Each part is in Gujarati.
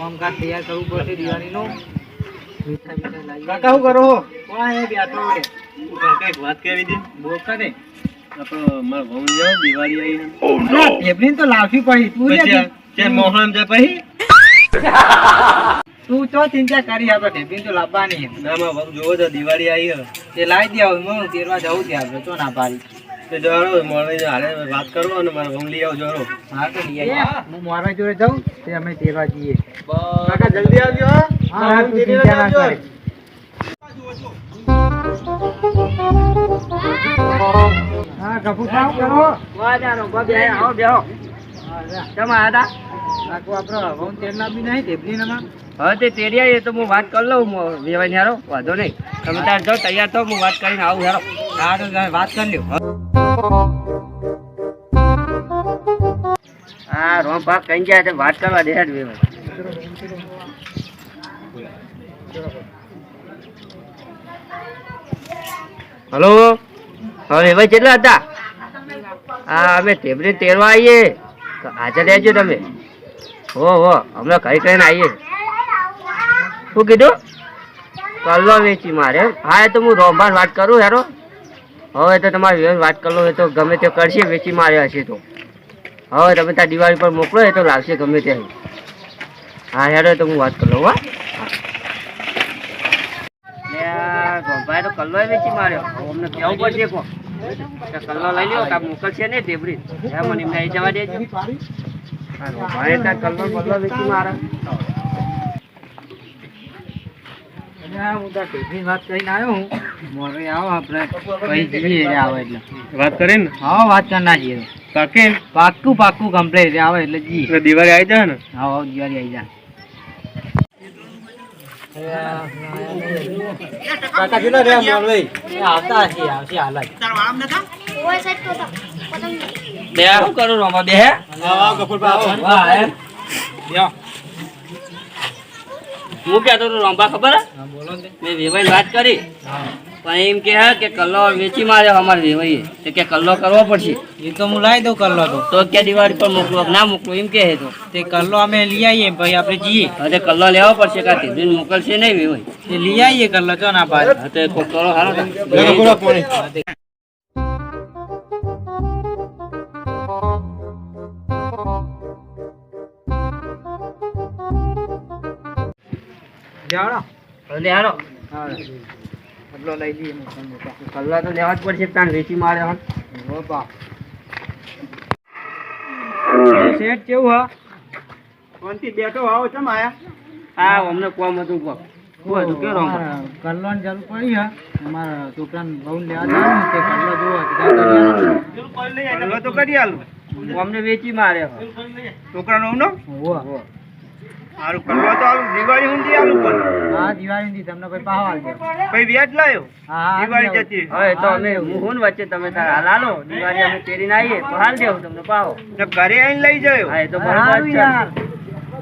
કામકાજ તૈયાર કરવું પડશે દિવાળીનું. મીઠાઈ મીઠાઈ લાવી કાકા શું કરો કોણ એ બેઠો છે કંઈક વાત કરી દે. બોલ કરે આપણો મારો ભઉં જાવ દિવાળી તો લાવવી પડી. તું તું ચો ચિંતા કરી આપણે ટેબલીન તો લાવવાની. ના મારો જોવો તો દિવાળી આવી હે. તે લાવી દે હું તેરવા જવું ત્યાં ચો ના પાડી. તો જોરો મોરે હારે વાત કરો અને મારો ભઉં લઈ આવો જોરો. હા તો લઈ આવીએ. હું મારા જોડે જાઉં તે અમે તેરવા જઈએ. કાકા જલ્દી આવજો હો. હા હા તું ચિંતા ના કરે હા કપૂર સાહેબ કરો. વાજાનો બબે આવો બેહો. તમે આદા આખું આપણો વહુ તેલ લાવી નહીં ટેબલીનામાં હવે તે તેરિયા એ તો હું વાત કરી લઉં વેવાઈ હારો વાંધો નહીં. તમે તાર જાઓ તૈયાર તો હું વાત કરીને આવું હારો. હા તો તમે વાત કરી લ્યો. હા ભાગ કઈ જાય તો વાત કરવા દે વેવાઈ હલો? હા વેવાઈ કેટલા હતા? હા, અમે ટેબલેટ તેરવા આવીએ. હાજર રહેજો તમે. હો હો, હમણાં કઈ કઈને આવીએ. શું કીધું? કલ્લો વેચી મારે. હા, એ તો હું રોમભાર વાત કરું, હેરો. હવે તો તમારે વાત કરો એ તો ગમે તે કરશે વેચી માર્યા હશે તો. હવે તમે ત્યાં દિવાળી પર મોકલો એ તો લાવશે ગમે તે. હા હેરો તો હું વાત કરો હા. ગોભાઈ તો કલ્લો વેચી માર્યો. અમને કેવું પડશે કો કલ્લો લઈ લ્યો કાં મોકલશે ને ટેબરી મને એમને જવા દેજો. હા ગોભાઈ ત્યાં કલ્લો કલ્લો વેચી મારે હા, હું તાર ટેબલીની વાત કરીને આવ્યો હું. મોરે આવો આપણે પછી જઈએ આવે એટલે. વાત કરીને હા વાત કરી નાખીએ. કાકે પાક્કું પાક્કું કમ્પ્લેટ આવે એટલે જઈએ. એટલે દિવાળી આવી જાય ને? હા હા દિવાળી આવી જાય કાકા કેટલા રહ્યા મોરભાઈ આવતા હશે આવશે હાલ જ બે શું કરું રોમા બે? હે વાહ હે હું કહેતો હતો રંભા ખબર મેં વેવાઈ વાત કરી. પણ એમ કે હે કે કલ્લો વેચી માર્યો અમારે વેવાઈએ. તો કે કલ્લો કરવો પડશે. એ તો હું લાવી દઉં કલ્લો તો. તો કે દિવાળી પર મોકલો ના મોકલો એમ કે તો. તે કલ્લો અમે લઈ આવીએ ભાઈ આપણે જઈએ. હવે કલ્લો લેવો પડશે કાં તીધું મોકલશે નહીં વેવાઈ. તે લઈ આવીએ કલ્લો ચો ના પાડે. તો કોક કરો હાલો. જાણો લે હાલો એટલો લઈ લઈએ મોટા મોટા તો લેવા જ પડશે તાણ વેચી મારે હો બાપા. શેઠ કેવું હા? કોણથી બેઠો આવો ચમ આયા? હા અમને કોમ હતું કોક શું કે રોંબા કલ્લોની જરૂર પડી હા. અમારા છોકરાને બહુ લેવા જવાનું તે કલ્લો જોવો તો કરી આલું. અમને વેચી મારે હો. છોકરાનો નો હોવા કરવા તો આલુ દિવાળી હુંદી આલુ પર હા દિવાળી હુંદી તમને કોઈ પાહો આલજો. કોઈ વ્યાજ લાયો? હા દિવાળી જતી હવે તો અમે હું વચ્ચે તમે તાર હાલ હાલો. દિવાળી અમે તેરીને આવીએ તો હાલ દેવું તમને પાહો. તો ઘરે આવીને લઈ જાયો હા એ તો બરોબર. છે.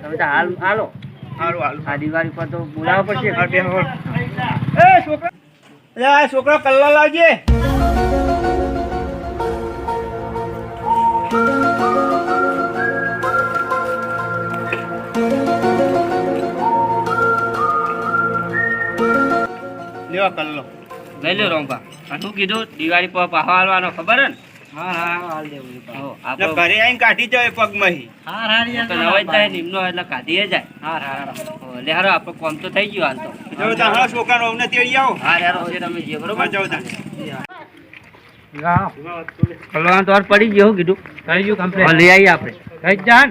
તમે તાર હાલ હાલો. હારું હાલ આ દિવાળી પર તો બોલાવવા પડશે. એ છોકરા. અરે આ છોકરા કલ્લા લાવજે. લેવા કલ્લો લઈ લો આ શું કીધું દિવાળી પર પાહો હાલવાનો ખબર ને? હા હા હાલ દેવું છે પાવ. હો, ને આપણો ઘરે આવીને કાઢી જાય પગમાં હા હા તો નવાઈ થાય નિમનો એટલે કાઢીએ જાય. હા હા હો, હારો આપણો કોમ તો થઈ ગયું હાલ તો. હા છોકરાનો અમને તેડી આવો. હા યાર તમે જે બરોબર? જાવ તા હા તો પડી ગયો હું કીધું. થઈ ગયું કમ્પ્લેટ લઈ આવી આપણે. થઈ જાન.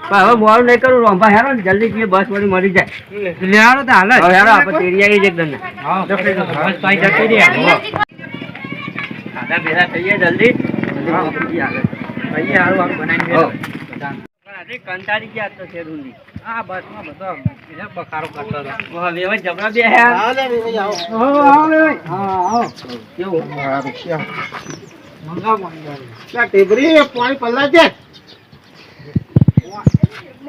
પણ હવે મોડું નહીં કરું રોંપા હેરો ને જલ્દી જઈએ બસ વળી મળી જાય. લેવાનો તો હાલ હવે હેરો આપણે તેરી આવી જ એકદમ હા બસ ભેગા થઈએ જલ્દી? કંટાળી ગયા તો છે. હા બધો બીજા બખારો કરતો હતો. જબરા બે કેવું? ટેબરી પાણી પલ્લા છે.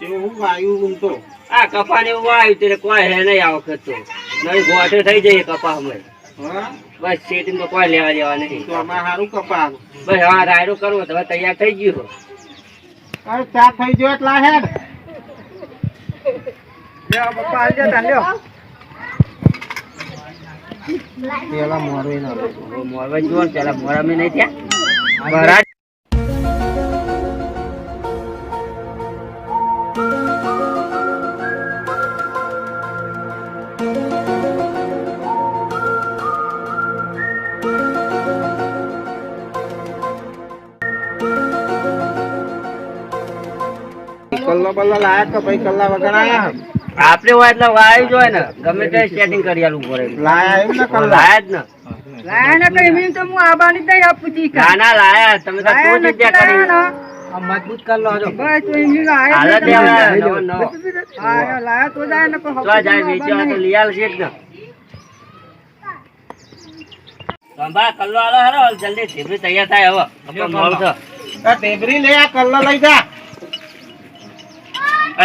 કેવું વાયુ ઊંઘ તો. આ કપા ને એવું આવ્યું તે કોઈ હે નહીં આ વખત તો. નહીં ગોઠે થઈ જાય કપા અમે બસ શેતી તો કોઈ લેવા દેવા નહીં. તો આમાં સારું કપાસ બસ હા રાયડું કરવું તો તૈયાર થઈ ગયું અરે ચા થઈ ગયો એટલા હેડ. લ્યો પપ્પા આવી જા લ્યો. પેલા મોરવે ના હવે જુઓ પેલા મોરા નહીં થયા? બલ્લો લાયા તો ભાઈ કલ્લા વગર આયા આપણે હોય એટલે વાયુ જ હોય ને. ગમે તે સેટિંગ કરી આલું પડે. લાયા એમ ને કલાક? લાયા જ ને. લાયા ને કઈ મીન તો હું આબાની દઈ આપું છી ના ના લાયા. તમે તો કોઈ જગ્યા કરી. આ મજબૂત કર લો જો. બસ તો એમની લાયા. નવો નવો. હા, લાયા તો જાય ને તો જાય માં તો આવશે જ ને. કલ્લો આલો હરો. જલ્દી ઢીબરી તૈયાર થાય હવે. છે. ટેબરી લે આ કલ્લો લઈ જા.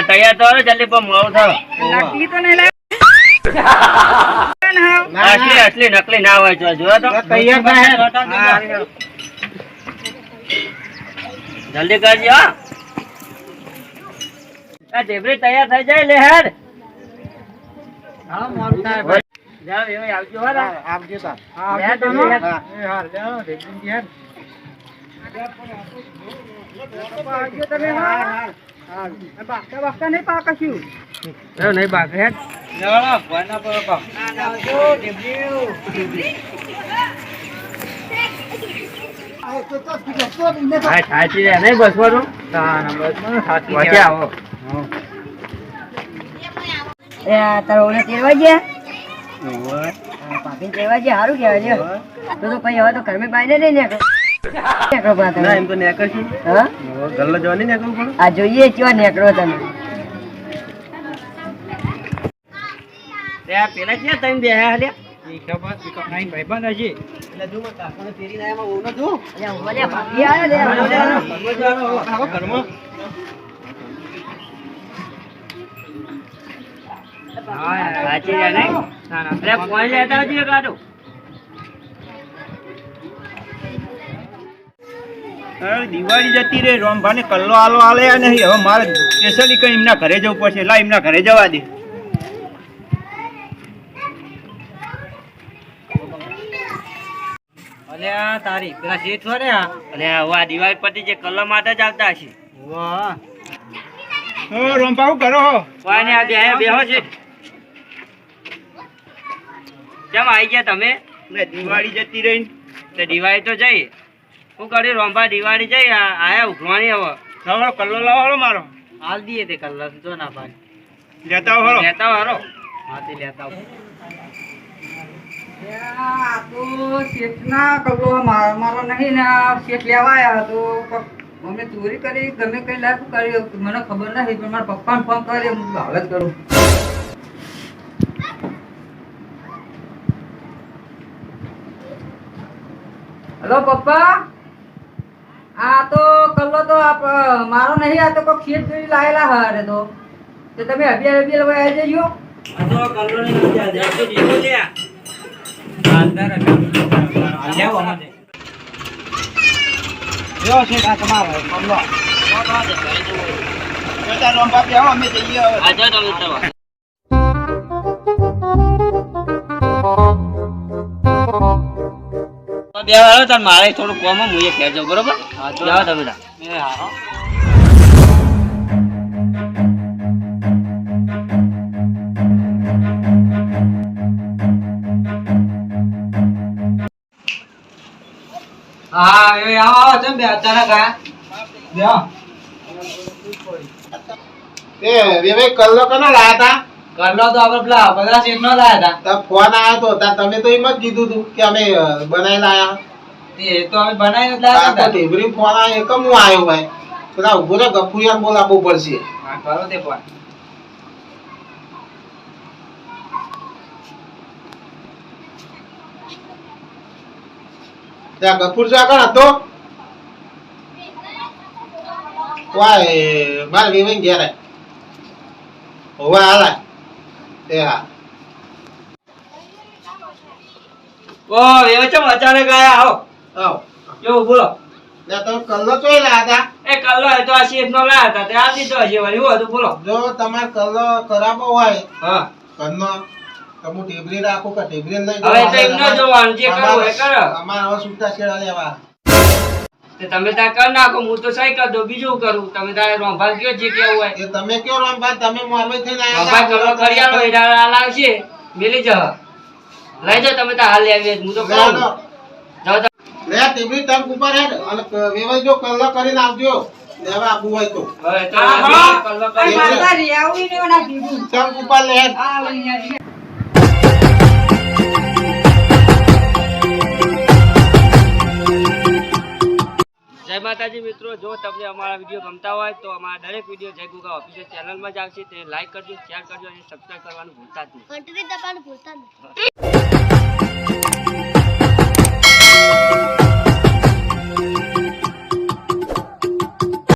તૈયાર તો જલ્દી પણ મોડું થયો નકલી તો નહીં અસલી નકલી ના હોય જો જોયો તો તૈયાર હા. જલ્દી કરજો હા આ ઢેબરી તૈયાર થઈ જાય લે હેડ હા, મોડું થાય. જાવ એਵੇਂ આવજો હો હા, આવજો તમે. લે. હા. હેડ. પપ્પા, આવજો તમે, હા. બાકા બાકા નહીં પાકા એ તારો ઓલે તેરવા ગયા પાપી તેરવા ગયા સારું કહેવાય. તો તો પછી હવે તો ઘરમાં બાઈને નહીં નીકળો નીકળો પા તો નીકળશું હા? ગલ્લો જવાની નેકળવું પડે? આ જોઈએ ચો નીકળો તમે? પેલા ક્યાં તમે બે હાલ્યા ઈ ખબર, ઈ તો કાંઈ ભાઈબંધ દિવાળી જતી રે રોમભાને કલ્લો આલો આલે નહીં. હવે મારે સ્પેશિયલી કઈ એમના ઘરે જવું પડશે. લા એમના ઘરે જવા દે. અલ્યા તારી પેલા શેઠ વારે આ? અને દિવાળી પતી જે કલર માટે જ આવતા હશે. વાહ. ઓ કરો હો? કોઈ ને આ બે બેહો છે કેમ આવી ગયા તમે? દિવાળી જતી રહી તો દિવાળી તો જઈ. શું કરી રોંભા દિવાળી જઈ આયા ઉઘવાની હવે. લાવો કલ્લો લાવો હળો મારો. હાલ દઈએ તે કલર જો ના ભાઈ. લેતા હળો લેતા આવો હાથી લેતા આવો. આ તો શેઠના કલ્લો મારો મારો નહીં ને આ શેઠ લેવા તો કોક ચોરી કરી ગમે કઈ લાગુ કરી મને ખબર નથી પણ મારા પપ્પાને ફોન કર્યો હું હાલ જ કરું. હેલો પપ્પા? આ તો કલ્લો તો આપ મારો નહીં આ તો કોઈ ખીર જોઈ લાયેલા હારે તો. તો તમે અભિયાન અભિયાન લવા આવી જજો લ્યો શેઠ આ તમારો કલ્લો બેહો અમે જઈએ બે તાર મારે થોડું કોમ હું એ કહેજો બરોબર? જાઓ તમે તાર. હા એ આવો ચમ બે અચાનક આયા લ્યો એ વેભાઈ કલ્લો કનો લાયા તા? કરલો તો આપણે પેલા બધા શેઠ નો લાયા તા ફોન આયા તો તા તમે તો એમ જ કીધું તું કે અમે બનાવી લાયા. એ તો અમે બનાવી જ આ લાયા તો હતા. ઢેબરી ફોન આયો એકમ હું આયો ભાઈ. પેલા ઊભો રે ગફુ યાર બોલાવવું પડશે. હા કરો તે ફોન. ત્યાં ગફુર છો આગળ હતો? વાય મારે વિવેન ઘેરે હોવા આલા એ હા ઓ એવો ચમ અચાનક આયા આવો આવ. કેવું બોલો. ને તમે કલ્લો ચોઈ લાયા એ કલ્લો એ તો આ શેઠ નો લાયા હતા તે આ દીધો હશે વળી હું હતું બોલો. જો તમારે કલ્લો ખરાબ હોય હા. ઘરનો તો હું ટેબલી રાખું કે ટેબલી લઈ હવે તો એમને જોવાનું, જે કરવું હોય કરો. અમારે હવે છૂટા છેડા લેવા. તમે તાર કર નાખો હું તો સહી કરી દઉં બીજું કરું. તમે તારે રોંભાલ કયો જે કેવું હોય. એ તમે કયો રામભાઈ તમે મોરબી થઈને રોંભાલ કલ્લો કરી આલો ઈડા લાવશે મેલી જાઓ લઈ જાઓ તમે તાર હાલ લઈ હું તો કહું જાઓ. લે ટેબલી ટંક ઉપર હેડ. અને વેવાઈ જો કલ્લો કરીને આવજો. લેવા આબુ હોય તો. હવે તો કલ્લો અરે કરી મારે આવું ને ના બીજું ટંક ઉપર લે હેડ. માતાજી મિત્રો, જો તમને અમારા વીડિયો ગમતા હોય તો અમારા દરેક વીડિયો જય ગુગા ઓફિશિયલ ચેનલમાં જ આવશે. તે લાઈક કરજો, શેર કરજો અને સબસ્ક્રાઈબ કરવાનું ભૂલતા જ નહીં. ઘંટડી ભૂલતા નહીં.